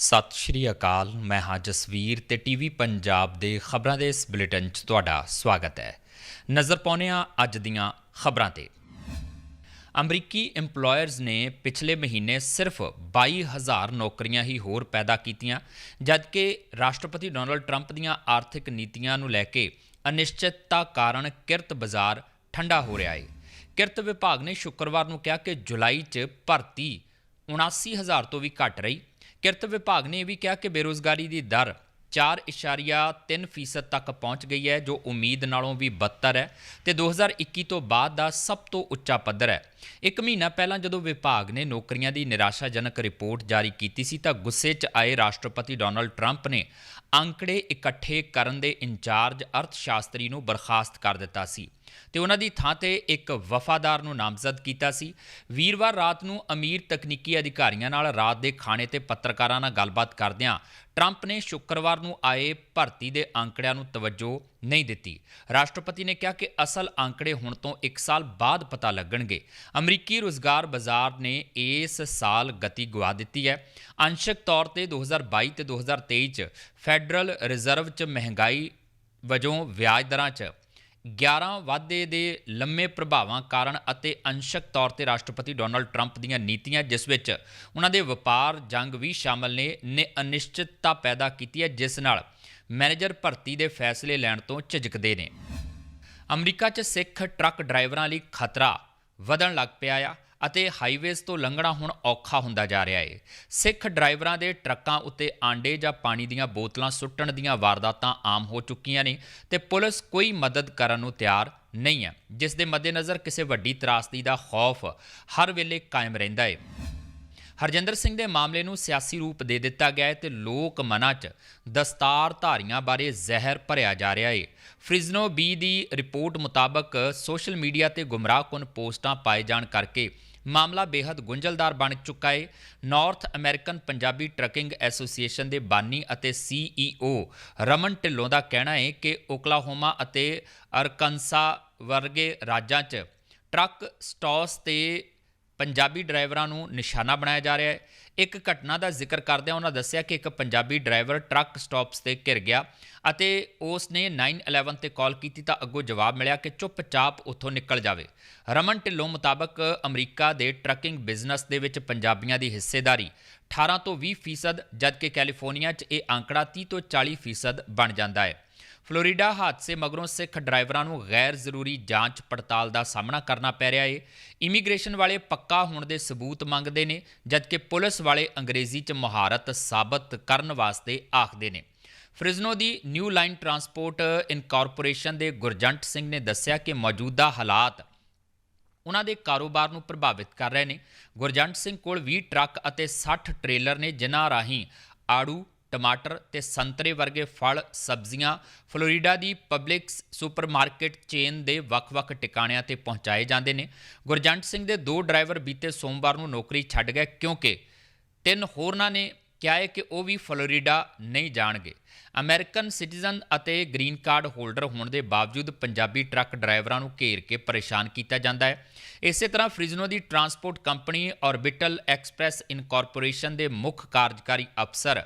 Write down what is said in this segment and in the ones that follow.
ਸਤਿ ਸ਼੍ਰੀ ਅਕਾਲ, ਮੈਂ ਹਾਂ ਜਸਵੀਰ ਤੇ ਟੀਵੀ ਪੰਜਾਬ ਦੇ ਖਬਰਾਂ ਦੇ ਇਸ ਬੁਲੇਟਿਨ 'ਚ ਤੁਹਾਡਾ ਸਵਾਗਤ ਹੈ। ਨਜ਼ਰ ਪਾਉਂਦੇ ਹਾਂ ਅੱਜ ਦੀਆਂ ਖਬਰਾਂ ਤੇ। ਅਮਰੀਕੀ EMPLOYERS ਨੇ ਪਿਛਲੇ ਮਹੀਨੇ ਸਿਰਫ 22000 ਨੌਕਰੀਆਂ ਹੀ ਹੋਰ ਪੈਦਾ ਕੀਤੀਆਂ, ਜਦਕਿ ਰਾਸ਼ਟਰਪਤੀ ਡੋਨਲਡ ਟਰੰਪ ਦੀਆਂ ਆਰਥਿਕ ਨੀਤੀਆਂ ਨੂੰ ਲੈ ਕੇ ਅਨਿਸ਼ਚਿਤਤਾ ਕਾਰਨ ਕਿਰਤ ਬਾਜ਼ਾਰ ਠੰਡਾ ਹੋ ਰਿਹਾ ਹੈ ਕਿਰਤ ਵਿਭਾਗ ਨੇ ਸ਼ੁੱਕਰਵਾਰ ਨੂੰ ਕਿਹਾ ਕਿ ਜੁਲਾਈ 'ਚ ਭਰਤੀ 79000 ਤੋਂ ਵੀ ਘੱਟ ਰਹੀ ਕਿਰਤ ਵਿਭਾਗ ਨੇ ਇਹ ਵੀ ਕਿਹਾ ਕਿ ਬੇਰੋਜ਼ਗਾਰੀ ਦੀ ਦਰ 4.3% ਤੱਕ ਪਹੁੰਚ ਗਈ ਹੈ, ਜੋ ਉਮੀਦ ਨਾਲੋਂ ਵੀ ਬੱਤਰ ਹੈ ਤੇ 2021 ਤੋਂ ਬਾਅਦ ਦਾ ਸਭ ਤੋਂ ਉੱਚਾ ਪੱਧਰ ਹੈ। ਇੱਕ ਮਹੀਨਾ ਪਹਿਲਾਂ ਜਦੋਂ ਵਿਭਾਗ ਨੇ ਨੌਕਰੀਆਂ ਦੀ ਨਿਰਾਸ਼ਾਜਨਕ ਰਿਪੋਰਟ ਜਾਰੀ ਕੀਤੀ ਸੀ ਤਾਂ ਗੁੱਸੇ 'ਚ ਆਏ ਰਾਸ਼ਟਰਪਤੀ ਡੋਨਲਡ ਟਰੰਪ ਨੇ ਅੰਕੜੇ ਇਕੱਠੇ ਕਰਨ ਦੇ ਇੰਚਾਰਜ ਅਰਥ ਸ਼ਾਸਤਰੀ ਨੂੰ ਬਰਖਾਸਤ ਕਰ ਦਿੱਤਾ ਸੀ। ਤੇ ਉਹਨਾਂ ਦੀ ਥਾਂ ਤੇ ਇੱਕ ਵਫਾਦਾਰ ਨੂੰ ਨਾਮਜ਼ਦ ਕੀਤਾ ਸੀ। ਵੀਰਵਾਰ ਰਾਤ ਨੂੰ ਅਮੀਰ ਤਕਨੀਕੀ ਅਧਿਕਾਰੀਆਂ ਨਾਲ ਰਾਤ ਦੇ ਖਾਣੇ ਤੇ ਪੱਤਰਕਾਰਾਂ ਨਾਲ ਗੱਲਬਾਤ ਕਰਦਿਆਂ ਟਰੰਪ ਨੇ ਸ਼ੁੱਕਰਵਾਰ ਨੂੰ ਆਏ ਭਰਤੀ ਦੇ ਅੰਕੜਿਆਂ ਨੂੰ ਤਵੱਜੋ ਨਹੀਂ ਦਿੱਤੀ। ਰਾਸ਼ਟਰਪਤੀ ਨੇ ਕਿਹਾ ਕਿ ਅਸਲ ਅੰਕੜੇ ਹੁਣ ਤੋਂ 1 ਸਾਲ ਬਾਅਦ ਪਤਾ ਲੱਗਣਗੇ। ਅਮਰੀਕੀ ਰੋਜ਼ਗਾਰ ਬਾਜ਼ਾਰ ਨੇ ਇਸ ਸਾਲ ਗਤੀ ਗਵਾ ਦਿੱਤੀ ਹੈ। ਅੰਸ਼ਕ ਤੌਰ ਤੇ 2022 ਤੇ 2023 ਚ ਫੈਡਰਲ ਰਿਜ਼ਰਵ ਚ ਮਹਿੰਗਾਈ ਵਜੋਂ ਵਿਆਜ ਦਰਾਂ 'ਚ 11 ਵਾਧੇ ਦੇ ਲੰਮੇ ਪ੍ਰਭਾਵਾਂ ਕਾਰਨ ਅਤੇ ਅੰਸ਼ਕ ਤੌਰ ਤੇ ਰਾਸ਼ਟਰਪਤੀ ਡੋਨਲਡ ਟਰੰਪ ਦੀਆਂ ਨੀਤੀਆਂ, ਜਿਸ ਵਿੱਚ ਉਹਨਾਂ ਦੇ ਵਪਾਰ ਜੰਗ ਵੀ ਸ਼ਾਮਲ ਨੇ ਨੇ ਅਨਿਸ਼ਚਿਤਤਾ ਪੈਦਾ ਕੀਤੀ ਹੈ, ਜਿਸ ਨਾਲ ਮੈਨੇਜਰ ਭਰਤੀ ਦੇ ਫੈਸਲੇ ਲੈਣ ਤੋਂ ਝਿਜਕਦੇ ਨੇ। ਅਮਰੀਕਾ 'ਚ ਸਿੱਖ ਟਰੱਕ ਡਰਾਈਵਰਾਂ ਲਈ ਖਤਰਾ ਵਧਣ ਲੱਗ ਪਿਆ ਆ। ਅਤੇ ਹਾਈਵੇਜ਼ ਤੋਂ ਲੰਘਣਾ ਹੁਣ ਔਖਾ ਹੁੰਦਾ ਜਾ ਰਿਹਾ ਹੈ ਸਿੱਖ ਡਰਾਈਵਰਾਂ ਦੇ ਟਰੱਕਾਂ ਉੱਤੇ ਆਂਡੇ ਜਾਂ ਪਾਣੀ ਦੀਆਂ ਬੋਤਲਾਂ ਸੁੱਟਣ ਦੀਆਂ ਵਾਰਦਾਤਾਂ ਆਮ ਹੋ ਚੁੱਕੀਆਂ ਨੇ ਤੇ ਪੁਲਿਸ ਕੋਈ ਮਦਦ ਕਰਨ ਨੂੰ ਤਿਆਰ ਨਹੀਂ ਹੈ, ਜਿਸ ਦੇ ਮੱਦੇਨਜ਼ਰ ਕਿਸੇ ਵੱਡੀ ਤਰਾਸਦੀ ਦਾ ਖੌਫ ਹਰ ਵੇਲੇ ਕਾਇਮ ਰਹਿੰਦਾ ਹੈ ਹਰਜਿੰਦਰ ਸਿੰਘ ਦੇ ਮਾਮਲੇ ਨੂੰ ਸਿਆਸੀ ਰੂਪ ਦੇ ਦਿੱਤਾ ਗਿਆ ਹੈ ਤੇ ਲੋਕ ਮਨਾਂ 'ਚ ਦਸਤਾਰ ਧਾਰੀਆਂ ਬਾਰੇ ਜ਼ਹਿਰ ਭਰਿਆ ਜਾ ਰਿਹਾ ਹੈ ਫ੍ਰਿਜ਼ਨੋ ਬੀ ਦੀ ਰਿਪੋਰਟ ਮੁਤਾਬਕ ਸੋਸ਼ਲ ਮੀਡੀਆ ਤੇ ਗੁੰਮਰਾਹਕੁਨ ਪੋਸਟਾਂ ਪਾਏ ਜਾਣ ਕਰਕੇ ਮਾਮਲਾ ਬੇहद ਗੁੰਝਲਦਾਰ ਬਣ ਚੁੱਕਾ ਹੈ North American Punjabi trucking association ਦੇ ਬਾਨੀ ਅਤੇ ਸੀਈਓ ਰਮਨ ਢਿੱਲੋਂ ਦਾ ਕਹਿਣਾ ਹੈ ਕਿ ਓਕਲਾਹੋਮਾ ਅਤੇ ਅਰਕਨਸਾ ਵਰਗੇ ਰਾਜਾਂ 'ਚ ਟਰੱਕ ਸਟਾਸ ਤੇ ਪੰਜਾਬੀ ਡਰਾਈਵਰਾਂ ਨੂੰ ਨਿਸ਼ਾਨਾ ਬਣਾਇਆ ਜਾ ਰਿਹਾ ਹੈ। ਇੱਕ ਘਟਨਾ ਦਾ ਜ਼ਿਕਰ ਕਰਦਿਆਂ ਉਹਨਾਂ ਦੱਸਿਆ ਕਿ ਇੱਕ ਪੰਜਾਬੀ ਡਰਾਈਵਰ ਟਰੱਕ ਸਟਾਪਸ ਤੇ ਘਿਰ ਗਿਆ ਅਤੇ ਉਸ ਨੇ 911 ਤੇ ਕਾਲ ਕੀਤੀ ਤਾਂ ਅੱਗੋਂ ਜਵਾਬ ਮਿਲਿਆ ਕਿ ਚੁੱਪਚਾਪ ਉੱਥੋਂ ਨਿਕਲ ਜਾਵੇ। ਰਮਨ ਢਿੱਲੋਂ ਮੁਤਾਬਕ ਅਮਰੀਕਾ ਦੇ ਟਰੱਕਿੰਗ ਬਿਜ਼ਨਸ ਦੇ ਵਿੱਚ ਪੰਜਾਬੀਆਂ ਦੀ ਹਿੱਸੇਦਾਰੀ 18 ਤੋਂ 20% ਫੀਸਦ, ਜਦਕਿ ਕੈਲੀਫੋਰਨੀਆ 'ਚ ਇਹ ਅੰਕੜਾ 30 ਤੋਂ 40% ਫੀਸਦ ਬਣ ਜਾਂਦਾ ਹੈ। ਫਲੋਰੀਡਾ ਹਾਦਸੇ ਮਗਰੋਂ ਸਿੱਖ ਡਰਾਈਵਰਾਂ ਨੂੰ ਗੈਰ ਜ਼ਰੂਰੀ ਜਾਂਚ ਪੜਤਾਲ ਦਾ ਸਾਹਮਣਾ ਕਰਨਾ ਪੈ ਰਿਹਾ ਏ। ਇਮੀਗ੍ਰੇਸ਼ਨ ਵਾਲੇ ਪੱਕਾ ਹੋਣ ਦੇ ਸਬੂਤ ਮੰਗਦੇ ਨੇ, ਜਦਕਿ ਪੁਲਿਸ ਵਾਲੇ ਅੰਗਰੇਜ਼ੀ 'ਚ ਮਹਾਰਤ ਸਾਬਤ ਕਰਨ ਵਾਸਤੇ ਆਖਦੇ ਨੇ। ਫ੍ਰਿਜ਼ਨੋ ਦੀ ਨਿਊ ਲਾਈਨ ਟਰਾਂਸਪੋਰਟ ਇਨਕਾਰਪੋਰੇਸ਼ਨ ਦੇ ਗੁਰਜੰਟ ਸਿੰਘ ਨੇ ਦੱਸਿਆ ਕਿ ਮੌਜੂਦਾ ਹਾਲਾਤ ਉਹਨਾਂ ਦੇ ਕਾਰੋਬਾਰ ਨੂੰ ਪ੍ਰਭਾਵਿਤ ਕਰ ਰਹੇ ਨੇ। ਗੁਰਜੰਟ ਸਿੰਘ ਕੋਲ 20 ਟਰੱਕ ਅਤੇ 60 ਟ੍ਰੇਲਰ ਨੇ ਜਿਨ੍ਹਾਂ ਰਾਹੀਂ ਆੜੂ ਟਮਾਟਰ ਤੇ ਸੰਤਰੇ ਵਰਗੇ ਫਲ, ਸਬਜ਼ੀਆਂ ਫਲੋਰੀਡਾ ਦੀ ਪਬਲਿਕ ਸੁਪਰਮਾਰਕਟ ਚੇਨ ਦੇ ਵੱਖ-ਵੱਖ ਟਿਕਾਣਿਆਂ ਤੇ ਪਹੁੰਚਾਏ ਜਾਂਦੇ ਨੇ। ਗੁਰਜੰਟ ਸਿੰਘ ਦੇ ਦੋ ਡਰਾਈਵਰ ਬੀਤੇ ਸੋਮਵਾਰ ਨੂੰ ਨੌਕਰੀ ਛੱਡ ਗਏ ਕਿਉਂਕਿ ਤਿੰਨ ਹੋਰਨਾਂ ਨੇ ਕਿਹਾ ਹੈ ਕਿ ਉਹ ਵੀ ਫਲੋਰੀਡਾ ਨਹੀਂ ਜਾਣਗੇ। ਅਮਰੀਕਨ ਸਿਟੀਜ਼ਨ ਅਤੇ ਗ੍ਰੀਨ ਕਾਰਡ ਹੋਲਡਰ ਹੋਣ ਦੇ ਬਾਵਜੂਦ ਪੰਜਾਬੀ ਟਰੱਕ ਡਰਾਈਵਰਾਂ ਨੂੰ ਘੇਰ ਕੇ ਪਰੇਸ਼ਾਨ ਕੀਤਾ ਜਾਂਦਾ ਹੈ। ਇਸੇ ਤਰ੍ਹਾਂ ਫ੍ਰਿਜ਼ਨੋ ਦੀ transport company orbital express incorporation ਦੇ ਮੁੱਖ ਕਾਰਜਕਾਰੀ ਅਫਸਰ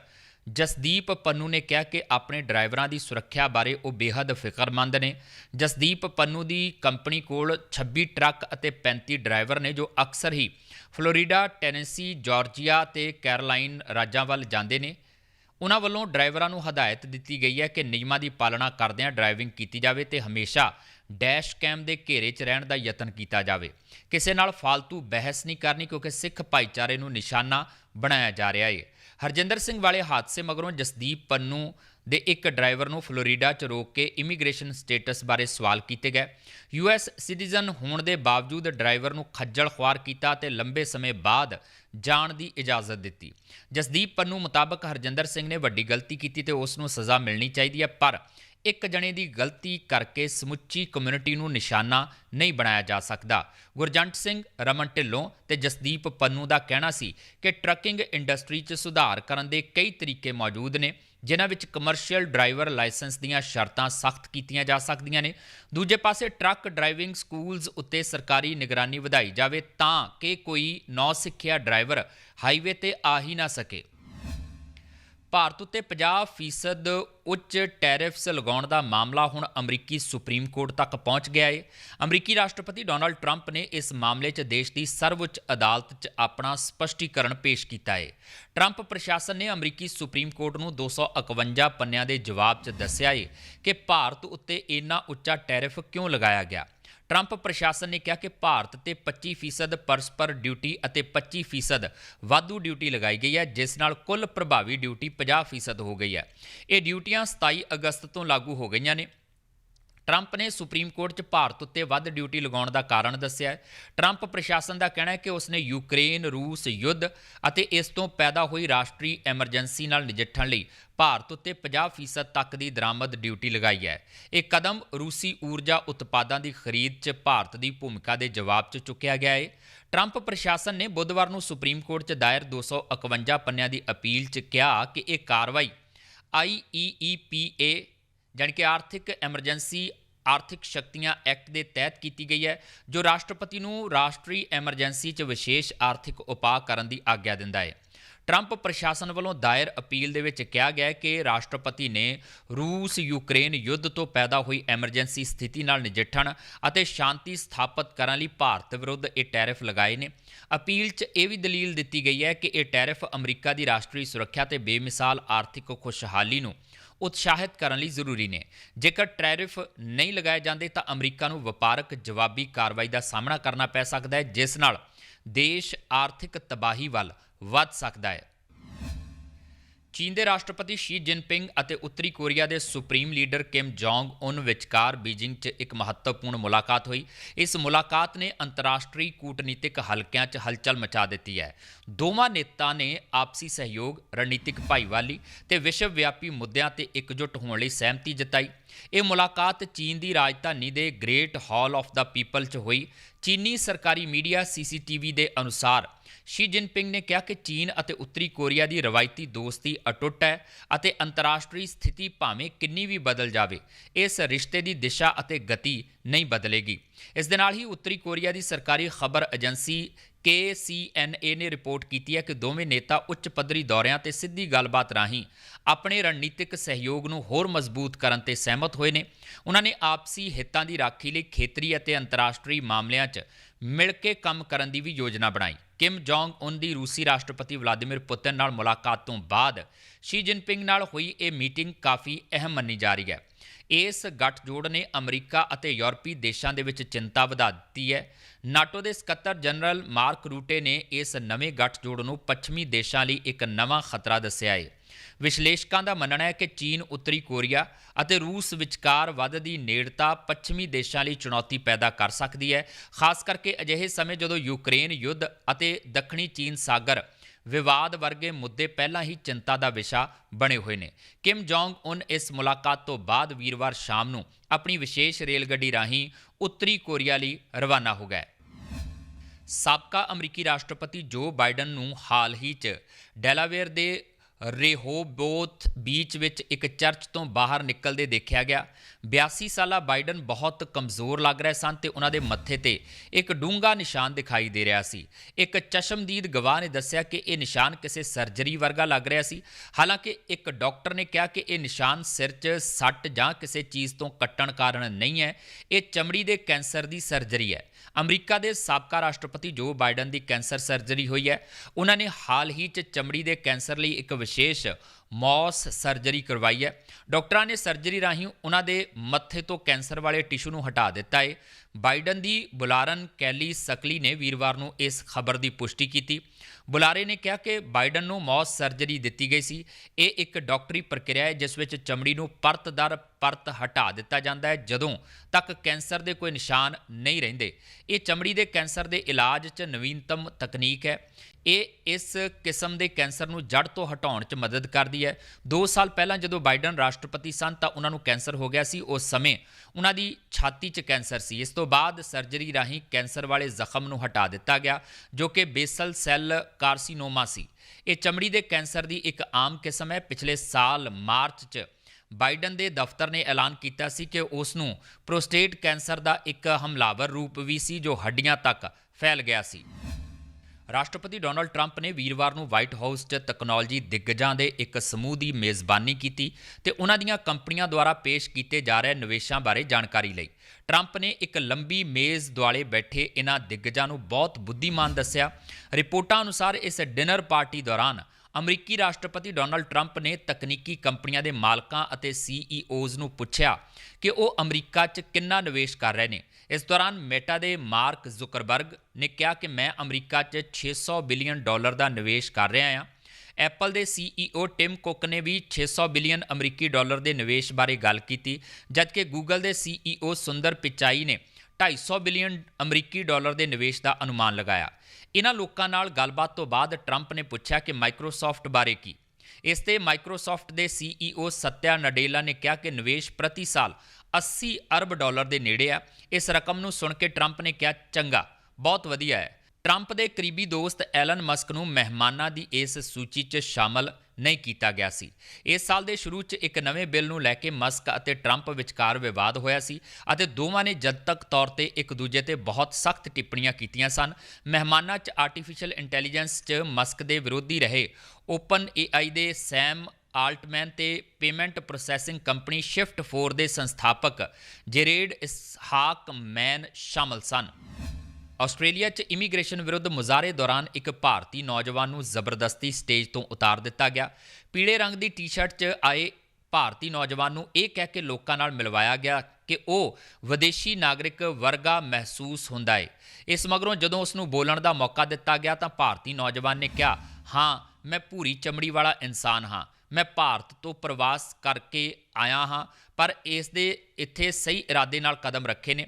ਜਸਦੀਪ ਪੰਨੂ ਨੇ ਕਿਹਾ ਕਿ ਆਪਣੇ ਡਰਾਈਵਰਾਂ ਦੀ ਸੁਰੱਖਿਆ ਬਾਰੇ ਉਹ ਬੇहद ਫਿਕਰਮੰਦ ਨੇ। ਜਸਦੀਪ ਪੰਨੂ ਦੀ ਕੰਪਨੀ ਕੋਲ 26 ਟਰੱਕ ਅਤੇ 35 ਡਰਾਈਵਰ ਨੇ ਜੋ ਅਕਸਰ ਹੀ ਫਲੋਰੀਡਾ, ਟੈਨੇਸੀ, ਜਾਰਜੀਆ ਤੇ ਕੈਰਲਾਈਨ ਰਾਜਾਂ ਵੱਲ ਜਾਂਦੇ ਨੇ। ਉਹਨਾਂ ਵੱਲੋਂ ਡਰਾਈਵਰਾਂ ਨੂੰ ਹਦਾਇਤ ਦਿੱਤੀ ਗਈ ਹੈ ਕਿ ਨਿਯਮਾਂ ਦੀ ਪਾਲਣਾ ਕਰਦਿਆਂ ਡਰਾਈਵਿੰਗ ਕੀਤੀ ਜਾਵੇ ਤੇ ਹਮੇਸ਼ਾ ਡੈਸ਼ ਕੈਮ ਦੇ ਘੇਰੇ 'ਚ ਰਹਿਣ ਦਾ ਯਤਨ ਕੀਤਾ ਜਾਵੇ। ਕਿਸੇ ਨਾਲ ਫਾਲਤੂ ਬਹਿਸ ਨਹੀਂ ਕਰਨੀ ਕਿਉਂਕਿ ਸਿੱਖ ਭਾਈਚਾਰੇ ਨੂੰ ਨਿਸ਼ਾਨਾ ਬਣਾਇਆ ਜਾ ਰਿਹਾ ਹੈ ਹਰਜਿੰਦਰ ਸਿੰਘ ਵਾਲੇ ਹਾਦਸੇ ਮਗਰੋਂ ਜਸਦੀਪ ਪੰਨੂ ਦੇ ਇੱਕ ਡਰਾਈਵਰ ਨੂੰ ਫਲੋਰੀਡਾ 'ਚ ਰੋਕ ਕੇ ਇਮੀਗ੍ਰੇਸ਼ਨ ਸਟੇਟਸ ਬਾਰੇ ਸਵਾਲ ਕੀਤੇ ਗਏ। ਯੂਐਸ ਸਿਟੀਜ਼ਨ ਹੋਣ ਦੇ ਬਾਵਜੂਦ ਡਰਾਈਵਰ ਨੂੰ ਖੱਜਲ ਖੁਆਰ ਕੀਤਾ ਤੇ ਲੰਬੇ ਸਮੇਂ ਬਾਅਦ ਜਾਣ ਦੀ ਇਜਾਜ਼ਤ ਦਿੱਤੀ। ਜਸਦੀਪ ਪੰਨੂ ਮੁਤਾਬਕ ਹਰਜਿੰਦਰ ਸਿੰਘ ਨੇ ਵੱਡੀ ਗਲਤੀ ਕੀਤੀ ਤੇ ਉਸ ਨੂੰ ਸਜ਼ਾ ਮਿਲਣੀ ਚਾਹੀਦੀ ਹੈ, ਪਰ ਇੱਕ ਜਣੇ ਦੀ ਗਲਤੀ ਕਰਕੇ ਸਮੁੱਚੀ ਕਮਿਊਨਿਟੀ ਨੂੰ ਨਿਸ਼ਾਨਾ ਨਹੀਂ ਬਣਾਇਆ ਜਾ ਸਕਦਾ। ਗੁਰਜੰਟ ਸਿੰਘ ਰਮਨ ਢਿੱਲੋਂ ਤੇ ਜਸਦੀਪ ਪੰਨੂ ਦਾ ਕਹਿਣਾ ਸੀ ਕਿ ਟਰੱਕਿੰਗ ਇੰਡਸਟਰੀ 'ਚ ਸੁਧਾਰ ਕਰਨ ਦੇ ਕਈ ਤਰੀਕੇ ਮੌਜੂਦ ਨੇ, ਜਿਨ੍ਹਾਂ ਵਿੱਚ ਕਮਰਸ਼ੀਅਲ ਡਰਾਈਵਰ ਲਾਇਸੈਂਸ ਦੀਆਂ ਸ਼ਰਤਾਂ ਸਖਤ ਕੀਤੀਆਂ ਜਾ ਸਕਦੀਆਂ ਨੇ। ਦੂਜੇ ਪਾਸੇ ਟਰੱਕ ਡਰਾਈਵਿੰਗ ਸਕੂਲਜ਼ ਉੱਤੇ ਸਰਕਾਰੀ ਨਿਗਰਾਨੀ ਵਧਾਈ ਜਾਵੇ ਤਾਂ ਕਿ ਕੋਈ ਨੌ ਸਿੱਖਿਆ ਡਰਾਈਵਰ ਹਾਈਵੇ ਤੇ ਆ ਹੀ ਨਾ ਸਕੇ। ਭਾਰਤ ਉੱਤੇ 50% ਉੱਚ ਟੈਰਿਫਸ ਲਗਾਉਣ ਦਾ ਮਾਮਲਾ ਹੁਣ ਅਮਰੀਕੀ ਸੁਪਰੀਮ ਕੋਰਟ ਤੱਕ ਪਹੁੰਚ ਗਿਆ ਹੈ ਅਮਰੀਕੀ ਰਾਸ਼ਟਰਪਤੀ ਡੋਨਲਡ ਟਰੰਪ ਨੇ ਇਸ ਮਾਮਲੇ 'ਚ ਦੇਸ਼ ਦੀ ਸਰਵਉੱਚ ਅਦਾਲਤ 'ਚ ਆਪਣਾ ਸਪਸ਼ਟੀਕਰਨ ਪੇਸ਼ ਕੀਤਾ ਹੈ ਟਰੰਪ ਪ੍ਰਸ਼ਾਸਨ ਨੇ ਅਮਰੀਕੀ ਸੁਪਰੀਮ ਕੋਰਟ ਨੂੰ 251 ਪੰਨਿਆਂ ਦੇ ਜਵਾਬ 'ਚ ਦੱਸਿਆ ਹੈ ਕਿ ਭਾਰਤ ਉੱਤੇ ਇੰਨਾ ਉੱਚਾ ਟੈਰਿਫ ਕਿਉਂ ਲਗਾਇਆ ਗਿਆ? ਟਰੰਪ ਪ੍ਰਸ਼ਾਸਨ ਨੇ ਕਿਹਾ ਕਿ ਭਾਰਤ ਤੇ 25% ਪਰਸਪਰ ਡਿਊਟੀ ਅਤੇ 25% ਵਾਧੂ ਡਿਊਟੀ ਲਗਾਈ ਗਈ ਹੈ, ਜਿਸ ਨਾਲ ਕੁੱਲ ਪ੍ਰਭਾਵੀ ਡਿਊਟੀ 50% ਹੋ ਗਈ ਹੈ। ਇਹ ਡਿਊਟੀਆਂ 27 ਅਗਸਤ ਤੋਂ ਲਾਗੂ ਹੋ ਗਈਆਂ ਨੇ। ਟਰੰਪ ਨੇ ਸੁਪਰੀਮ ਕੋਰਟ 'ਚ ਭਾਰਤ ਉੱਤੇ ਵੱਧ ਡਿਊਟੀ ਲਗਾਉਣ ਦਾ ਕਾਰਨ ਦੱਸਿਆ ਟਰੰਪ ਪ੍ਰਸ਼ਾਸਨ ਦਾ ਕਹਿਣਾ ਹੈ ਕਿ ਉਸਨੇ ਯੂਕਰੇਨ ਰੂਸ ਯੁੱਧ ਅਤੇ ਇਸ ਤੋਂ ਪੈਦਾ ਹੋਈ ਰਾਸ਼ਟਰੀ ਐਮਰਜੈਂਸੀ ਨਾਲ ਨਜਿੱਠਣ ਲਈ ਭਾਰਤ ਉੱਤੇ 50% ਤੱਕ ਦੀ ਦਰਾਮਦ ਡਿਊਟੀ ਲਗਾਈ ਹੈ। ਇਹ ਕਦਮ ਰੂਸੀ ਊਰਜਾ ਉਤਪਾਦਾਂ ਦੀ ਖਰੀਦ 'ਚ ਭਾਰਤ ਦੀ ਭੂਮਿਕਾ ਦੇ ਜਵਾਬ 'ਚ ਚੁੱਕਿਆ ਗਿਆ ਹੈ ਟਰੰਪ ਪ੍ਰਸ਼ਾਸਨ ਨੇ ਬੁੱਧਵਾਰ ਨੂੰ ਸੁਪਰੀਮ ਕੋਰਟ 'ਚ ਦਾਇਰ 251 ਪੰਨਿਆਂ ਦੀ ਅਪੀਲ 'ਚ ਕਿਹਾ ਕਿ ਇਹ ਕਾਰਵਾਈ IEEPA ਜਾਣੀ ਕਿ ਆਰਥਿਕ ਐਮਰਜੈਂਸੀ, ਆਰਥਿਕ ਸ਼ਕਤੀਆਂ ਐਕਟ ਦੇ ਤਹਿਤ ਕੀਤੀ ਗਈ ਹੈ, ਜੋ ਰਾਸ਼ਟਰਪਤੀ ਨੂੰ ਰਾਸ਼ਟਰੀ ਐਮਰਜੈਂਸੀ 'ਚ ਵਿਸ਼ੇਸ਼ ਆਰਥਿਕ ਉਪਾਅ ਕਰਨ ਦੀ ਆਗਿਆ ਦਿੰਦਾ ਹੈ। ਟਰੰਪ ਪ੍ਰਸ਼ਾਸਨ ਵੱਲੋਂ ਦਾਇਰ ਅਪੀਲ ਦੇ ਵਿੱਚ ਕਿਹਾ ਗਿਆ ਹੈ ਕਿ ਰਾਸ਼ਟਰਪਤੀ ਨੇ ਰੂਸ ਯੂਕਰੇਨ ਯੁੱਧ ਤੋਂ ਪੈਦਾ ਹੋਈ ਐਮਰਜੈਂਸੀ ਸਥਿਤੀ ਨਾਲ ਨਜਿੱਠਣ ਅਤੇ ਸ਼ਾਂਤੀ ਸਥਾਪਿਤ ਕਰਨ ਲਈ ਭਾਰਤ ਵਿਰੁੱਧ ਇਹ ਟੈਰਿਫ ਲਗਾਏ ਨੇ। ਅਪੀਲ 'ਚ ਇਹ ਵੀ ਦਲੀਲ ਦਿੱਤੀ ਗਈ ਹੈ ਕਿ ਇਹ ਟੈਰਿਫ ਅਮਰੀਕਾ ਦੀ ਰਾਸ਼ਟਰੀ ਸੁਰੱਖਿਆ ਤੇ ਬੇਮਿਸਾਲ ਆਰਥਿਕ ਖੁਸ਼ਹਾਲੀ ਨੂੰ ਉਤਸ਼ਾਹਿਤ ਕਰਨ ਲਈ ਜ਼ਰੂਰੀ ਨੇ। ਜੇਕਰ ਟੈਰਿਫ ਨਹੀਂ ਲਗਾਏ ਜਾਂਦੇ ਤਾਂ ਅਮਰੀਕਾ ਨੂੰ ਵਪਾਰਕ ਜਵਾਬੀ ਕਾਰਵਾਈ ਦਾ ਸਾਹਮਣਾ ਕਰਨਾ ਪੈ ਸਕਦਾ ਹੈ, ਜਿਸ ਨਾਲ ਦੇਸ਼ ਆਰਥਿਕ ਤਬਾਹੀ ਵੱਲ ਵੱਧ ਸਕਦਾ ਹੈ। ਚੀਨ ਦੇ ਰਾਸ਼ਟਰਪਤੀ ਸ਼ੀ ਜਿਨਪਿੰਗ ਅਤੇ ਉੱਤਰੀ ਕੋਰੀਆ ਦੇ ਸੁਪਰੀਮ ਲੀਡਰ ਕਿਮ ਜੋਂਗ ਉਨ ਵਿਚਕਾਰ ਬੀਜਿੰਗ 'ਚ ਇੱਕ ਮਹੱਤਵਪੂਰਨ ਮੁਲਾਕਾਤ ਹੋਈ। ਇਸ ਮੁਲਾਕਾਤ ਨੇ ਅੰਤਰਰਾਸ਼ਟਰੀ ਕੂਟਨੀਤਿਕ ਹਲਕਿਆਂ 'ਚ ਹਲਚਲ ਮਚਾ ਦਿੱਤੀ ਹੈ। ਦੋਵਾਂ ਨੇਤਾ ਨੇ ਆਪਸੀ ਸਹਿਯੋਗ, ਰਣਨੀਤਿਕ ਭਾਈਵਾਲੀ ਤੇ ਵਿਸ਼ਵ ਵਿਆਪੀ ਮੁੱਦਿਆਂ ਤੇ ਇਕਜੁੱਟ ਹੋਣ ਲਈ ਸਹਿਮਤੀ ਜਤਾਈ। ਇਹ ਮੁਲਾਕਾਤ ਚੀਨ ਦੀ ਰਾਜਧਾਨੀ ਦੇ great hall of the people 'ਚ ਹੋਈ। ਚੀਨੀ ਸਰਕਾਰੀ ਮੀਡੀਆ ਸੀਸੀਟੀਵੀ ਦੇ ਅਨੁਸਾਰ, ਸ਼ੀ ਜਿਨਪਿੰਗ ਨੇ ਕਿਹਾ ਕਿ ਚੀਨ ਅਤੇ ਉੱਤਰੀ ਕੋਰੀਆ ਦੀ ਰਵਾਇਤੀ ਦੋਸਤੀ ਅਟੁੱਟ ਹੈ ਅਤੇ ਅੰਤਰਰਾਸ਼ਟਰੀ ਸਥਿਤੀ ਭਾਵੇਂ ਕਿੰਨੀ ਵੀ ਬਦਲ ਜਾਵੇ, ਇਸ ਰਿਸ਼ਤੇ ਦੀ ਦਿਸ਼ਾ ਅਤੇ ਗਤੀ ਨਹੀਂ ਬਦਲੇਗੀ। ਇਸ ਦੇ ਨਾਲ ਹੀ ਉੱਤਰੀ ਕੋਰੀਆ ਦੀ ਸਰਕਾਰੀ ਖਬਰ ਏਜੰਸੀ KCNA ਨੇ ਰਿਪੋਰਟ ਕੀਤੀ ਹੈ ਕਿ ਦੋਵੇਂ ਨੇਤਾ ਉੱਚ ਪੱਧਰੀ ਦੌਰਿਆਂ ਤੇ ਸਿੱਧੀ ਗੱਲਬਾਤ ਰਾਹੀਂ ਆਪਣੇ ਰਣਨੀਤਿਕ ਸਹਿਯੋਗ ਨੂੰ ਹੋਰ ਮਜ਼ਬੂਤ ਕਰਨ ਤੇ ਸਹਿਮਤ ਹੋਏ ਨੇ। ਉਹਨਾਂ ਨੇ ਆਪਸੀ ਹਿੱਤਾਂ ਦੀ ਰਾਖੀ ਲਈ ਖੇਤਰੀ ਅਤੇ ਅੰਤਰਰਾਸ਼ਟਰੀ ਮਾਮਲਿਆਂ 'ਚ ਮਿਲ ਕੇ ਕੰਮ ਕਰਨ ਦੀ ਵੀ ਯੋਜਨਾ ਬਣਾਈ। ਕਿਮ ਜੋਂਗ ਉਨ ਦੀ ਰੂਸੀ ਰਾਸ਼ਟਰਪਤੀ ਵਲਾਦੀਮਿਰ ਪੁਤਿਨ ਨਾਲ ਮੁਲਾਕਾਤ ਤੋਂ ਬਾਅਦ ਸ਼ੀ ਜਿਨਪਿੰਗ ਨਾਲ ਹੋਈ ਇਹ ਮੀਟਿੰਗ ਕਾਫੀ ਅਹਿਮ ਮੰਨੀ ਜਾ ਰਹੀ ਹੈ। ਇਸ ਗੱਠਜੋੜ ਨੇ ਅਮਰੀਕਾ ਅਤੇ ਯੂਰਪੀ ਦੇਸ਼ਾਂ ਦੇ ਵਿੱਚ ਚਿੰਤਾ ਵਧਾ ਦਿੱਤੀ ਹੈ। ਨਾਟੋ ਦੇ ਸਕੱਤਰ ਜਨਰਲ ਮਾਰਕ ਰੂਟੇ ਨੇ ਇਸ ਨਵੇਂ ਗੱਠਜੋੜ ਨੂੰ ਪੱਛਮੀ ਦੇਸ਼ਾਂ ਲਈ ਇੱਕ ਨਵਾਂ ਖਤਰਾ ਦੱਸਿਆ ਹੈ। ਵਿਸ਼ਲੇਸ਼ਕਾਂ ਦਾ ਮੰਨਣਾ ਹੈ ਕਿ ਚੀਨ ਉੱਤਰੀ ਕੋਰੀਆ ਅਤੇ ਰੂਸ ਵਿਚਕਾਰ ਵੱਧਦੀ ਨੇੜਤਾ ਪੱਛਮੀ ਦੇਸ਼ਾਂ ਲਈ ਚੁਣੌਤੀ ਪੈਦਾ ਕਰ ਸਕਦੀ ਹੈ, ਖਾਸ ਕਰਕੇ ਅਜਿਹੇ ਸਮੇਂ ਜਦੋਂ ਯੂਕਰੇਨ ਯੁੱਧ ਅਤੇ ਦੱਖਣੀ ਚੀਨ ਸਾਗਰ ਵਿਵਾਦ ਵਰਗੇ ਮੁੱਦੇ ਪਹਿਲਾਂ ਹੀ ਚਿੰਤਾ ਦਾ ਵਿਸ਼ਾ ਬਣੇ ਹੋਏ ਨੇ। ਕਿਮ ਜੋਂਗ ਉਨ ਇਸ ਮੁਲਾਕਾਤ ਤੋਂ ਬਾਅਦ ਵੀਰਵਾਰ ਸ਼ਾਮ ਨੂੰ ਆਪਣੀ ਵਿਸ਼ੇਸ਼ ਰੇਲ ਗੱਡੀ ਰਾਹੀਂ ਉੱਤਰੀ ਕੋਰੀਆ ਲਈ ਰਵਾਨਾ ਹੋ ਗਏ। ਸਾਬਕਾ ਅਮਰੀਕੀ ਰਾਸ਼ਟਰਪਤੀ ਜੋ ਬਾਈਡਨ ਨੂੰ ਹਾਲ ਹੀ 'ਚ ਡੈਲਾਵੇਅਰ ਦੇ ਰੇਹੋਬੋਥ ਬੀਚ ਵਿੱਚ ਇੱਕ ਚਰਚ ਤੋਂ ਬਾਹਰ ਨਿਕਲਦੇ ਦੇਖਿਆ ਗਿਆ। 82 ਸਾਲਾ ਬਾਈਡਨ ਬਹੁਤ ਕਮਜ਼ੋਰ ਲੱਗ ਰਹੇ ਸਨ ਤੇ ਉਹਨਾਂ ਦੇ ਮੱਥੇ ਤੇ ਇੱਕ ਡੂੰਘਾ ਨਿਸ਼ਾਨ ਦਿਖਾਈ ਦੇ ਰਿਹਾ ਸੀ। ਇੱਕ ਚਸ਼ਮਦੀਦ ਗਵਾਹ ਨੇ ਦੱਸਿਆ ਕਿ ਇਹ ਨਿਸ਼ਾਨ ਕਿਸੇ ਸਰਜਰੀ ਵਰਗਾ ਲੱਗ ਰਿਹਾ ਸੀ। ਹਾਲਾਂਕਿ ਇੱਕ ਡਾਕਟਰ ਨੇ ਕਿਹਾ ਕਿ ਇਹ ਨਿਸ਼ਾਨ ਸਿਰ 'ਚ, ਸੱਟ ਜਾਂ ਕਿਸੇ ਚੀਜ਼ ਤੋਂ ਕੱਟਣ ਕਾਰਨ ਨਹੀਂ ਹੈ। ਇਹ ਚਮੜੀ ਦੇ ਕੈਂਸਰ ਦੀ ਸਰਜਰੀ ਹੈ। ਅਮਰੀਕਾ ਦੇ ਸਾਬਕਾ ਰਾਸ਼ਟਰਪਤੀ ਜੋ ਬਾਈਡਨ ਦੀ ਕੈਂਸਰ ਸਰਜਰੀ ਹੋਈ ਹੈ। ਉਹਨਾਂ ਨੇ ਹਾਲ ਹੀ 'ਚ ਚਮੜੀ ਦੇ ਕੈਂਸਰ ਲਈ ਇੱਕ ਵਿਸ਼ੇਸ਼ ਮੌਸ ਸਰਜਰੀ ਕਰਵਾਈ ਹੈ। ਡਾਕਟਰਾਂ ਨੇ ਸਰਜਰੀ ਰਾਹੀਂ ਉਹਨਾਂ ਦੇ ਮੱਥੇ ਤੋਂ ਕੈਂਸਰ ਵਾਲੇ ਟਿਸ਼ੂ ਨੂੰ ਹਟਾ ਦਿੱਤਾ ਹੈ ਬਾਈਡਨ ਦੀ ਬੁਲਾਰਨ ਕੈਲੀ ਸਕਲੀ ਨੇ ਵੀਰਵਾਰ ਨੂੰ ਇਸ ਖਬਰ ਦੀ ਪੁਸ਼ਟੀ ਕੀਤੀ। ਬੁਲਾਰੇ ਨੇ ਕਿਹਾ ਕਿ ਬਾਈਡਨ ਨੂੰ ਮੌਸ ਸਰਜਰੀ ਦਿੱਤੀ ਗਈ ਸੀ। ਇਹ ਇੱਕ ਡਾਕਟਰੀ ਪ੍ਰਕਿਰਿਆ ਹੈ, ਜਿਸ ਵਿੱਚ ਚਮੜੀ ਨੂੰ ਪਰਤ ਦਰ ਪਰਤ ਹਟਾ ਦਿੱਤਾ ਜਾਂਦਾ ਹੈ, ਜਦੋਂ ਤੱਕ ਕੈਂਸਰ ਦੇ ਕੋਈ ਨਿਸ਼ਾਨ ਨਹੀਂ ਰਹਿੰਦੇ। ਇਹ ਚਮੜੀ ਦੇ ਕੈਂਸਰ ਦੇ ਇਲਾਜ 'ਚ ਨਵੀਨਤਮ ਤਕਨੀਕ ਹੈ। ਇਹ ਇਸ ਕਿਸਮ ਦੇ ਕੈਂਸਰ ਨੂੰ ਜੜ ਤੋਂ ਹਟਾਉਣ 'ਚ ਮਦਦ ਕਰਦੀ ਹੈ। 2 ਸਾਲ ਪਹਿਲਾਂ ਜਦੋਂ ਬਾਈਡਨ ਰਾਸ਼ਟਰਪਤੀ ਸਨ, ਤਾਂ ਉਹਨਾਂ ਨੂੰ ਕੈਂਸਰ ਹੋ ਗਿਆ ਸੀ। ਉਸ ਸਮੇਂ ਉਹਨਾਂ ਦੀ ਛਾਤੀ 'ਚ ਕੈਂਸਰ ਸੀ। ਇਸ ਤੋਂ ਬਾਅਦ ਸਰਜਰੀ ਰਾਹੀਂ ਕੈਂਸਰ ਵਾਲੇ ਜ਼ਖਮ ਨੂੰ ਹਟਾ ਦਿੱਤਾ ਗਿਆ, ਜੋ ਕਿ ਬੇਸਲ ਸੈੱਲ ਕਾਰਸੀਨੋਮਾ ਸੀ ਇਹ ਚਮੜੀ ਦੇ ਕੈਂਸਰ ਦੀ ਇੱਕ ਆਮ ਕਿਸਮ ਹੈ। ਪਿਛਲੇ ਸਾਲ ਮਾਰਚ 'ਚ ਬਾਈਡਨ ਦੇ ਦਫ਼ਤਰ ਨੇ ਐਲਾਨ ਕੀਤਾ ਸੀ ਕਿ ਉਸ ਨੂੰ ਪ੍ਰੋਸਟੇਟ ਕੈਂਸਰ ਦਾ ਇੱਕ ਹਮਲਾਵਰ ਰੂਪ ਵੀ ਸੀ ਜੋ ਹੱਡੀਆਂ ਤੱਕ ਫੈਲ ਗਿਆ ਸੀ। ਰਾਸ਼ਟਰਪਤੀ ਡੋਨਲਡ ਟਰੰਪ ਨੇ ਵੀਰਵਾਰ ਨੂੰ ਵਾਈਟ ਹਾਊਸ 'ਚ ਤਕਨਾਲੋਜੀ ਦਿੱਗਜਾਂ ਦੇ ਇੱਕ ਸਮੂਹ ਦੀ ਮੇਜ਼ਬਾਨੀ ਕੀਤੀ ਤੇ ਉਹਨਾਂ ਦੀਆਂ ਕੰਪਨੀਆਂ ਦੁਆਰਾ ਪੇਸ਼ ਕੀਤੇ ਜਾ ਰਹੇ ਨਿਵੇਸ਼ਾਂ ਬਾਰੇ ਜਾਣਕਾਰੀ ਲਈ। ਟਰੰਪ ਨੇ ਇੱਕ ਲੰਬੀ ਮੇਜ਼ ਦੁਆਲੇ ਬੈਠੇ ਇਹਨਾਂ ਦਿੱਗਜਾਂ ਨੂੰ ਬਹੁਤ ਬੁੱਧੀਮਾਨ ਦੱਸਿਆ। ਰਿਪੋਰਟਾਂ ਅਨੁਸਾਰ ਇਸ ਡਿਨਰ ਪਾਰਟੀ ਦੌਰਾਨ ਅਮਰੀਕੀ ਰਾਸ਼ਟਰਪਤੀ ਡੋਨਲਡ ਟਰੰਪ ਨੇ ਤਕਨੀਕੀ ਕੰਪਨੀਆਂ ਦੇ ਮਾਲਕਾਂ ਅਤੇ ਸੀਈਓਜ਼ ਨੂੰ ਪੁੱਛਿਆ ਕਿ ਉਹ ਅਮਰੀਕਾ 'ਚ ਕਿੰਨਾ ਨਿਵੇਸ਼ ਕਰ ਰਹੇ ਨੇ। ਇਸ ਦੌਰਾਨ ਮੈਟਾ ਦੇ ਮਾਰਕ ਜ਼ੁਕਰਬਰਗ ਨੇ ਕਿਹਾ ਕਿ ਮੈਂ ਅਮਰੀਕਾ 'ਚ 600 ਬਿਲੀਅਨ ਡਾਲਰ ਦਾ ਨਿਵੇਸ਼ ਕਰ ਰਿਹਾ ਹਾਂ। ਐਪਲ ਦੇ ਸੀਈਓ ਟਿਮ ਕੁੱਕ ਨੇ ਵੀ 600 ਬਿਲੀਅਨ ਅਮਰੀਕੀ ਡਾਲਰ ਦੇ ਨਿਵੇਸ਼ ਬਾਰੇ ਗੱਲ ਕੀਤੀ, ਜਦਕਿ ਗੂਗਲ ਦੇ ਸੀਈਓ ਸੁੰਦਰ ਪਿਚਾਈ ਨੇ 250 ਬਿਲੀਅਨ ਅਮਰੀਕੀ ਡਾਲਰ ਦੇ ਨਿਵੇਸ਼ ਦਾ ਅਨੁਮਾਨ ਲਗਾਇਆ। ਇਹਨਾਂ ਲੋਕਾਂ ਨਾਲ ਗੱਲਬਾਤ ਤੋਂ ਬਾਅਦ ਟਰੰਪ ਨੇ ਪੁੱਛਿਆ ਕਿ ਮਾਈਕਰੋਸਾਫਟ ਬਾਰੇ ਕੀ। ਇਸ ਤੇ ਮਾਈਕਰੋਸਾਫਟ ਦੇ ਸੀਈਓ ਸਤਿਆ ਨਡੇਲਾ ਨੇ ਕਿਹਾ ਕਿ ਨਿਵੇਸ਼ ਪ੍ਰਤੀ ਸਾਲ 80 ਅਰਬ ਡਾਲਰ ਦੇ ਨੇੜੇ ਆ। ਇਸ ਰਕਮ ਨੂੰ ਸੁਣ ਕੇ ਟਰੰਪ ਨੇ ਕਿਹਾ, ਚੰਗਾ, ਬਹੁਤ ਵਧੀਆ ਹੈ। ਟਰੰਪ ਦੇ ਕਰੀਬੀ ਦੋਸਤ ਐਲਨ ਮਸਕ ਨੂੰ ਮਹਿਮਾਨਾਂ ਦੀ ਇਸ ਸੂਚੀ 'ਚ ਸ਼ਾਮਲ ਨਹੀਂ ਕੀਤਾ ਗਿਆ ਸੀ। ਇਸ ਸਾਲ ਦੇ ਸ਼ੁਰੂ 'ਚ ਇੱਕ ਨਵੇਂ ਬਿੱਲ ਨੂੰ ਲੈ ਕੇ ਮਸਕ ਅਤੇ ਟਰੰਪ ਵਿਚਕਾਰ ਵਿਵਾਦ ਹੋਇਆ ਸੀ ਅਤੇ ਦੋਵਾਂ ਨੇ ਜਨਤਕ ਤੌਰ ਤੇ ਇੱਕ ਦੂਜੇ ਤੇ ਬਹੁਤ ਸਖਤ ਟਿੱਪਣੀਆਂ ਕੀਤੀਆਂ ਸਨ। ਮਹਿਮਾਨਾਂ 'ਚ ਆਰਟੀਫੀਸ਼ੀਅਲ ਇੰਟੈਲੀਜੈਂਸ 'ਚ ਮਸਕ ਦੇ ਵਿਰੋਧੀ ਰਹੇ। ਓਪਨ ਏਆਈ ਦੇ ਸੈਮ ਆਲਟਮੈਨ ਤੇ ਪੇਮੈਂਟ ਪ੍ਰੋਸੈਸਿੰਗ ਕੰਪਨੀ ਸ਼ਿਫਟ 4 ਦੇ ਸੰਸਥਾਪਕ ਜੇਰੇਡ ਇਸਹਾਕ ਮੈਨ ਸ਼ਾਮਲ ਸਨ। ਆਸਟ੍ਰੇਲੀਆ 'ਚ ਇਮੀਗ੍ਰੇਸ਼ਨ ਵਿਰੁੱਧ ਮੁਜ਼ਾਹਰੇ ਦੌਰਾਨ ਇੱਕ ਭਾਰਤੀ ਨੌਜਵਾਨ ਨੂੰ ਜ਼ਬਰਦਸਤੀ ਸਟੇਜ ਤੋਂ ਉਤਾਰ ਦਿੱਤਾ ਗਿਆ। ਪੀਲੇ ਰੰਗ ਦੀ ਟੀ-ਸ਼ਰਟ 'ਚ ਆਏ ਭਾਰਤੀ ਨੌਜਵਾਨ ਨੂੰ ਇਹ ਕਹਿ ਕੇ ਲੋਕਾਂ ਨਾਲ ਮਿਲਵਾਇਆ ਗਿਆ ਕਿ ਉਹ ਵਿਦੇਸ਼ੀ ਨਾਗਰਿਕ ਵਰਗਾ ਮਹਿਸੂਸ ਹੁੰਦਾ ਏ। ਇਸ ਮਗਰੋਂ ਜਦੋਂ ਉਸ ਨੂੰ ਬੋਲਣ ਦਾ ਮੌਕਾ ਦਿੱਤਾ ਗਿਆ ਤਾਂ ਭਾਰਤੀ ਨੌਜਵਾਨ ਨੇ ਕਿਹਾ, ਹਾਂ, ਮੈਂ ਭੂਰੀ ਚਮੜੀ ਵਾਲਾ ਇਨਸਾਨ ਹਾਂ। ਮੈਂ ਭਾਰਤ ਤੋਂ ਪ੍ਰਵਾਸ ਕਰਕੇ ਆਇਆ ਹਾਂ, ਪਰ ਇਸ ਦੇ ਇੱਥੇ ਸਹੀ ਇਰਾਦੇ ਨਾਲ ਕਦਮ ਰੱਖੇ ਨੇ।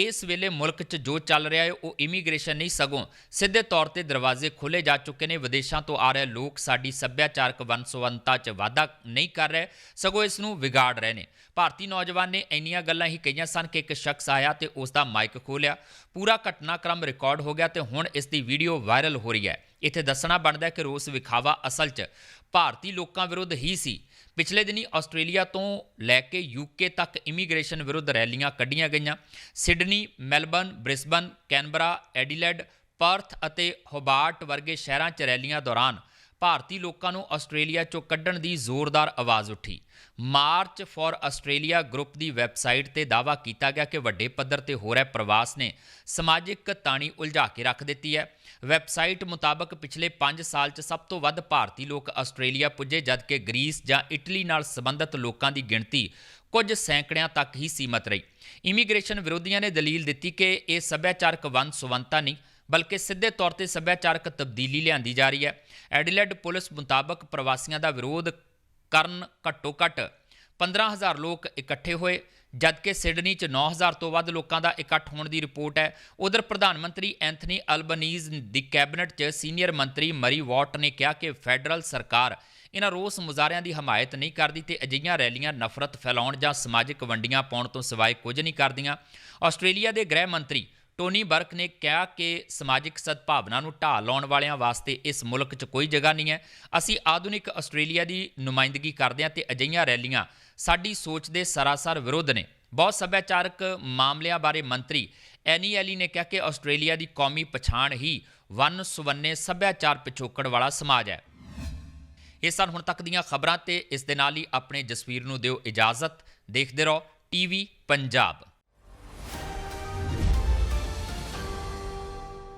ਇਸ ਵੇਲੇ ਮੁਲਕ 'ਚ ਜੋ ਚੱਲ ਰਿਹਾ ਹੈ, ਉਹ ਇਮੀਗ੍ਰੇਸ਼ਨ ਨਹੀਂ, ਸਗੋਂ ਸਿੱਧੇ ਤੌਰ ਤੇ ਦਰਵਾਜ਼ੇ ਖੋਲੇ ਜਾ ਚੁੱਕੇ ਨੇ। ਵਿਦੇਸ਼ਾਂ ਤੋਂ ਆ ਰਹੇ ਲੋਕ ਸਾਡੀ ਸੱਭਿਆਚਾਰਕ ਵੰਸਵੰਤਾ 'ਚ ਵਾਧਾ ਨਹੀਂ ਕਰ ਰਹੇ, ਸਗੋਂ ਇਸ ਨੂੰ ਵਿਗਾੜ ਰਹੇ ਨੇ। ਭਾਰਤੀ ਨੌਜਵਾਨ ਨੇ ਇੰਨੀਆਂ ਗੱਲਾਂ ਹੀ ਕਹੀਆਂ ਸਨ ਕਿ ਇੱਕ ਸ਼ਖਸ ਆਇਆ ਤੇ ਉਸ ਦਾ ਮਾਈਕ ਖੋਲਿਆ ਪੂਰਾ ਘਟਨਾਕ੍ਰਮ ਰਿਕਾਰਡ ਹੋ ਗਿਆ ਤੇ ਹੁਣ ਇਸ ਦੀ ਵੀਡੀਓ ਵਾਇਰਲ ਹੋ ਰਹੀ ਹੈ। ਇੱਥੇ ਦੱਸਣਾ ਬਣਦਾ ਹੈ ਕਿ ਰੋਸ ਵਿਖਾਵਾ ਅਸਲ 'ਚ ਭਾਰਤੀ ਲੋਕਾਂ ਵਿਰੁੱਧ ਹੀ ਸੀ। ਪਿਛਲੇ ਦਿਨੀ ਆਸਟ੍ਰੇਲੀਆ ਤੋਂ ਲੈ ਕੇ ਯੂਕੇ ਤੱਕ ਇਮੀਗ੍ਰੇਸ਼ਨ ਵਿਰੁੱਧ ਰੈਲੀਆਂ ਕੱਢੀਆਂ ਗਈਆਂ। Sydney, Melbourne, Brisbane, Canberra, Adelaide, Perth ਅਤੇ ਹੋਬਾਰਟ ਵਰਗੇ ਸ਼ਹਿਰਾਂ 'ਚ ਰੈਲੀਆਂ ਦੌਰਾਨ ਭਾਰਤੀ ਲੋਕਾਂ ਨੂੰ ਆਸਟ੍ਰੇਲੀਆ 'ਚੋਂ ਕੱਢਣ ਦੀ ਜ਼ੋਰਦਾਰ ਆਵਾਜ਼ ਉੱਠੀ। ਮਾਰਚ ਫਾਰ ਆਸਟ੍ਰੇਲੀਆ ਗਰੁੱਪ ਦੀ ਵੈਬਸਾਈਟ ਤੇ ਦਾਅਵਾ ਕੀਤਾ ਗਿਆ ਕਿ ਵੱਡੇ ਪੱਧਰ ਤੇ ਹੋ ਰਿਹਾ ਪ੍ਰਵਾਸ ਨੇ ਸਮਾਜਿਕ ਤਾਣੀ ਉਲਝਾ ਕੇ ਰੱਖ ਦਿੱਤੀ ਹੈ। ਵੈਬਸਾਈਟ ਮੁਤਾਬਕ ਪਿਛਲੇ 5 ਸਾਲ 'ਚ ਸਭ ਤੋਂ ਵੱਧ ਭਾਰਤੀ ਲੋਕ ਆਸਟ੍ਰੇਲੀਆ ਪੁੱਜੇ, ਜਦਕਿ ਗ੍ਰੀਸ ਜਾਂ ਇਟਲੀ ਨਾਲ ਸੰਬੰਧਿਤ ਲੋਕਾਂ ਦੀ ਗਿਣਤੀ ਕੁਝ ਸੈਂਕੜਿਆਂ ਤੱਕ ਹੀ ਸੀਮਤ ਰਹੀ। ਇਮੀਗ੍ਰੇਸ਼ਨ ਵਿਰੋਧੀਆਂ ਨੇ ਦਲੀਲ ਦਿੱਤੀ ਕਿ ਇਹ ਸੱਭਿਆਚਾਰਕ ਵੰਨ ਸੁਵੰਤਾ ਨਹੀਂ ਬਲਕਿ ਸਿੱਧੇ ਤੌਰ ਤੇ ਸੱਭਿਆਚਾਰਕ ਤਬਦੀਲੀ ਲਿਆਂਦੀ ਜਾ ਰਹੀ ਹੈ। ਐਡੀਲੇਡ ਪੁਲਿਸ ਮੁਤਾਬਕ ਪ੍ਰਵਾਸੀਆਂ ਦਾ ਵਿਰੋਧ ਕਰਨ ਘੱਟੋ ਘੱਟ 15000 ਲੋਕ ਇਕੱਠੇ ਹੋਏ, ਜਦਕਿ ਸਿਡਨੀ 'ਚ 9000 ਤੋਂ ਵੱਧ ਲੋਕਾਂ ਦਾ ਇਕੱਠ ਹੋਣ ਦੀ ਰਿਪੋਰਟ ਹੈ। ਉਧਰ ਪ੍ਰਧਾਨ ਮੰਤਰੀ ਐਂਥਨੀ ਅਲਬਨੀਜ਼ ਦੀ ਕੈਬਨਿਟ 'ਚ ਸੀਨੀਅਰ ਮੰਤਰੀ ਮਰੀ ਵਾਟ ਨੇ ਕਿਹਾ ਕਿ ਫੈਡਰਲ ਸਰਕਾਰ ਇਹਨਾਂ ਰੋਸ ਮੁਜ਼ਾਹਰਿਆਂ ਦੀ ਹਮਾਇਤ ਨਹੀਂ ਕਰਦੀ ਤੇ ਅਜਿਹੀਆਂ ਰੈਲੀਆਂ ਨਫ਼ਰਤ ਫੈਲਾਉਣ ਜਾਂ ਸਮਾਜਿਕ ਵੰਡੀਆਂ ਪਾਉਣ ਤੋਂ ਸਿਵਾਏ ਕੁਝ ਨਹੀਂ ਕਰਦੀਆਂ। ਆਸਟ੍ਰੇਲੀਆ ਦੇ ਗ੍ਰਹਿ ਮੰਤਰੀ ਟੋਨੀ ਬਰਕ ਨੇ ਕਿਹਾ ਕਿ ਸਮਾਜਿਕ ਸਦਭਾਵਨਾ ਨੂੰ ਢਾਹ ਲਾਉਣ ਵਾਲਿਆਂ ਵਾਸਤੇ ਇਸ ਮੁਲਕ 'ਚ ਕੋਈ ਜਗ੍ਹਾ ਨਹੀਂ ਹੈ। ਅਸੀਂ ਆਧੁਨਿਕ ਆਸਟ੍ਰੇਲੀਆ ਦੀ ਨੁਮਾਇੰਦਗੀ ਕਰਦੇ ਹਾਂ ਤੇ ਅਜਿਹੀਆਂ ਰੈਲੀਆਂ ਸਾਡੀ ਸੋਚ ਦੇ ਸਰਾਸਰ ਵਿਰੁੱਧ ਨੇ। ਬਹੁਤ ਸੱਭਿਆਚਾਰਕ ਮਾਮਲਿਆਂ ਬਾਰੇ ਮੰਤਰੀ ਐਨੀ ਐਲੀ ਨੇ ਕਿਹਾ ਕਿ ਆਸਟ੍ਰੇਲੀਆ ਦੀ ਕੌਮੀ ਪਛਾਣ ਹੀ ਵੰਨ ਸੁਵੰਨੇ ਸੱਭਿਆਚਾਰ ਪਿਛੋਕੜ ਵਾਲਾ ਸਮਾਜ ਹੈ। ਇਹ ਸਨ ਹੁਣ ਤੱਕ ਦੀਆਂ ਖਬਰਾਂ ਤੇ ਇਸ ਦੇ ਨਾਲ ਹੀ ਆਪਣੇ ਜਸਵੀਰ ਨੂੰ ਦਿਓ ਇਜਾਜ਼ਤ। ਦੇਖਦੇ ਰਹੋ ਟੀਵੀ ਪੰਜਾਬ।